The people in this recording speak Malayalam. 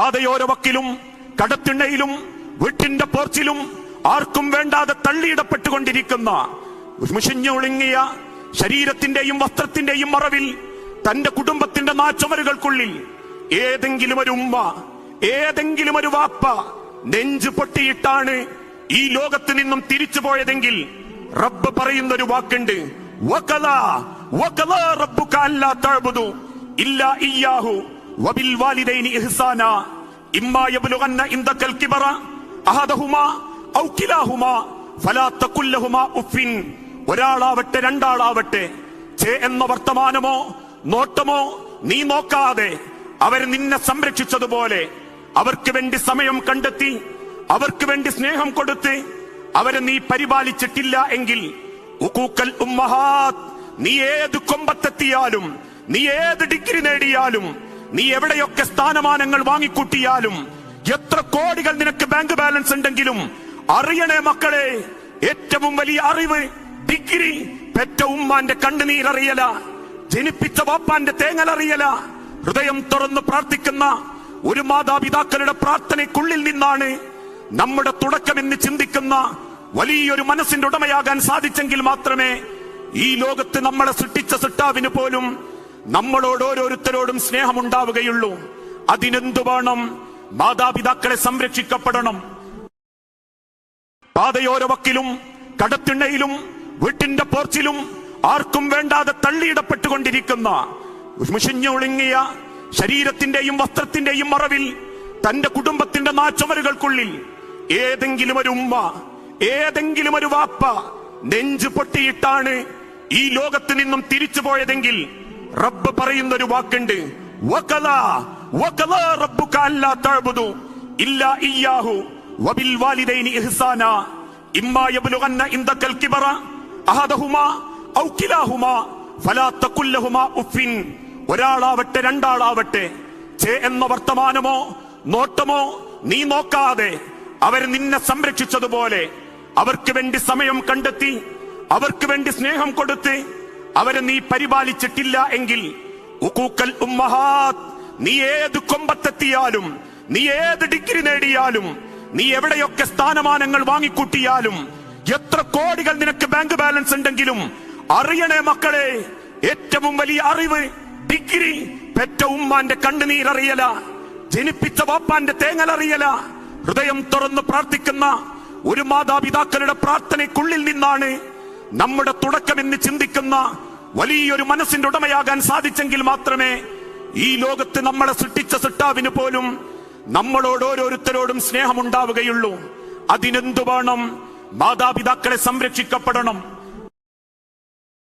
പാതയോര വക്കിലും കടത്തിണ്ണയിലും വീട്ടിന്റെ പോർച്ചിലും ആർക്കും വേണ്ടാതെ തള്ളിയിടപ്പെട്ടുകൊണ്ടിരിക്കുന്ന മുഷിഞ്ഞൊളുങ്ങിയ ശരീരത്തിന്റെയും വസ്ത്രത്തിന്റെയും മറവിൽ തന്റെ കുടുംബത്തിന്റെ നാച്ചുമരുകൾക്കുള്ളിൽ ഏതെങ്കിലും ഒരു ഉമ്മ ഏതെങ്കിലും ഒരു വാപ്പ നെഞ്ചു പൊട്ടിയിട്ടാണ് ഈ ലോകത്ത് നിന്നും തിരിച്ചു പോയതെങ്കിൽ റബ്ബ് പറയുന്ന ഒരു വാക്കുണ്ട് വകലാ, വകലാ റബ്ബുക അല്ലാ തഅ്ബുദു ഇല്ലാ ഇയ്യാഹു. വബിൽ വാലിദൈനി ഇഹ്സാന കിബറ അഹദഹുമാ ഔ ഫലാ ഒരാളാവട്ടെ രണ്ടാളാവട്ടെ ചേ എന്ന വർത്തമാനമോ നോട്ടമോ നീ നോക്കാതെ അവർ നിന്നെ സംരക്ഷിച്ചതുപോലെ അവർക്ക് വേണ്ടി സമയം കണ്ടെത്തി അവർക്ക് വേണ്ടി സ്നേഹം കൊടുത്ത് അവരെ നീ പരിപാലിച്ചിട്ടില്ല എങ്കിൽ നീ ഏത് കൊമ്പത്തെത്തിയാലും നീ ഏത് ഡിഗ്രി നേടിയാലും നീ എവിടെയൊക്കെ സ്ഥാനമാനങ്ങൾ വാങ്ങിക്കൂട്ടിയാലും എത്ര കോടികൾ നിനക്ക് ബാങ്ക് ബാലൻസ് ഉണ്ടെങ്കിലും അറിയണേ മക്കളെ ഏറ്റവും വലിയ അറിവ് ഡിഗ്രി പെറ്റ ഉമ്മാന്റെ കണ്ണുനീരറിയല ജനിപ്പിച്ച വാപ്പാന്റെ തേങ്ങലറിയല ഹൃദയം തുറന്ന് പ്രാർത്ഥിക്കുന്ന ഒരു മാതാപിതാക്കളുടെ പ്രാർത്ഥനയ്ക്കുള്ളിൽ നിന്നാണ് നമ്മുടെ തുടക്കമെന്ന് ചിന്തിക്കുന്ന വലിയൊരു മനസ്സിന്റെ ഉടമയാകാൻ സാധിച്ചെങ്കിൽ മാത്രമേ ഈ ലോകത്ത് നമ്മളെ സൃഷ്ടിച്ച സിട്ടാവിന് പോലും നമ്മളോട് ഓരോരുത്തരോടും സ്നേഹമുണ്ടാവുകയുള്ളൂ. അതിനെന്തു വേണം? മാതാപിതാക്കളെ സംരക്ഷിക്കപ്പെടണം. പാതയോര വക്കിലും കടത്തിണ്ണയിലും വീട്ടിന്റെ പോർച്ചിലും ആർക്കും വേണ്ടാതെ തള്ളിയിടപ്പെട്ടുകൊണ്ടിരിക്കുന്ന ഒളിങ്ങിയ ശരീരത്തിന്റെയും വസ്ത്രത്തിന്റെയും മറവിൽ തന്റെ കുടുംബത്തിന്റെ നാച്ചുമരുകൾക്കുള്ളിൽ ഏതെങ്കിലും ഒരു ഉമ്മ ഏതെങ്കിലും ഒരു വാപ്പ നെഞ്ചു പൊട്ടിയിട്ടാണ് ഈ ലോകത്ത് നിന്നും തിരിച്ചു പോയതെങ്കിൽ റബ്ബ് പറയുന്ന ഒരു വാക്കുണ്ട് ഒരാളാവട്ടെ രണ്ടാളാവട്ടെ ചേ എന്ന വർത്തമാനമോ നോട്ടമോ നീ നോക്കാതെ അവർ നിന്നെ സംരക്ഷിച്ചതുപോലെ അവർക്ക് വേണ്ടി സമയം കണ്ടെത്തി അവർക്ക് വേണ്ടി സ്നേഹം കൊടുത്ത് അവരെ നീ പരിപാലിച്ചിട്ടില്ല എങ്കിൽ നീ ഏത് കൊമ്പത്തെത്തിയാലും നീ ഏത് ഡിഗ്രി നേടിയാലും നീ എവിടെയൊക്കെ സ്ഥാനമാനങ്ങൾ വാങ്ങിക്കൂട്ടിയാലും എത്ര കോടികൾ നിനക്ക് ബാങ്ക് ബാലൻസ് ഉണ്ടെങ്കിലും അറിയണേ മക്കളെ ഏറ്റവും വലിയ അറിവ് ഡിഗ്രി പെറ്റ ഉമ്മാന്റെ കണ്ണുനീരറിയല ജനിപ്പിച്ച വാപ്പാന്റെ തേങ്ങലറിയല ഹൃദയം തുറന്ന് പ്രാർത്ഥിക്കുന്ന ഒരു മാതാപിതാക്കളുടെ പ്രാർത്ഥനയ്ക്കുള്ളിൽ നിന്നാണ് നമ്മുടെ തുടക്കം എന്ന് ചിന്തിക്കുന്ന വലിയൊരു മനസ്സിന്റെ ഉടമയാകാൻ സാധിച്ചെങ്കിൽ മാത്രമേ ഈ ലോകത്ത് നമ്മളെ സൃഷ്ടിച്ച സിട്ടാവിന് പോലും നമ്മളോട് ഓരോരുത്തരോടും സ്നേഹമുണ്ടാവുകയുള്ളൂ. അതിനെന്തു വേണം? മാതാപിതാക്കളെ സംരക്ഷിക്കപ്പെടണം.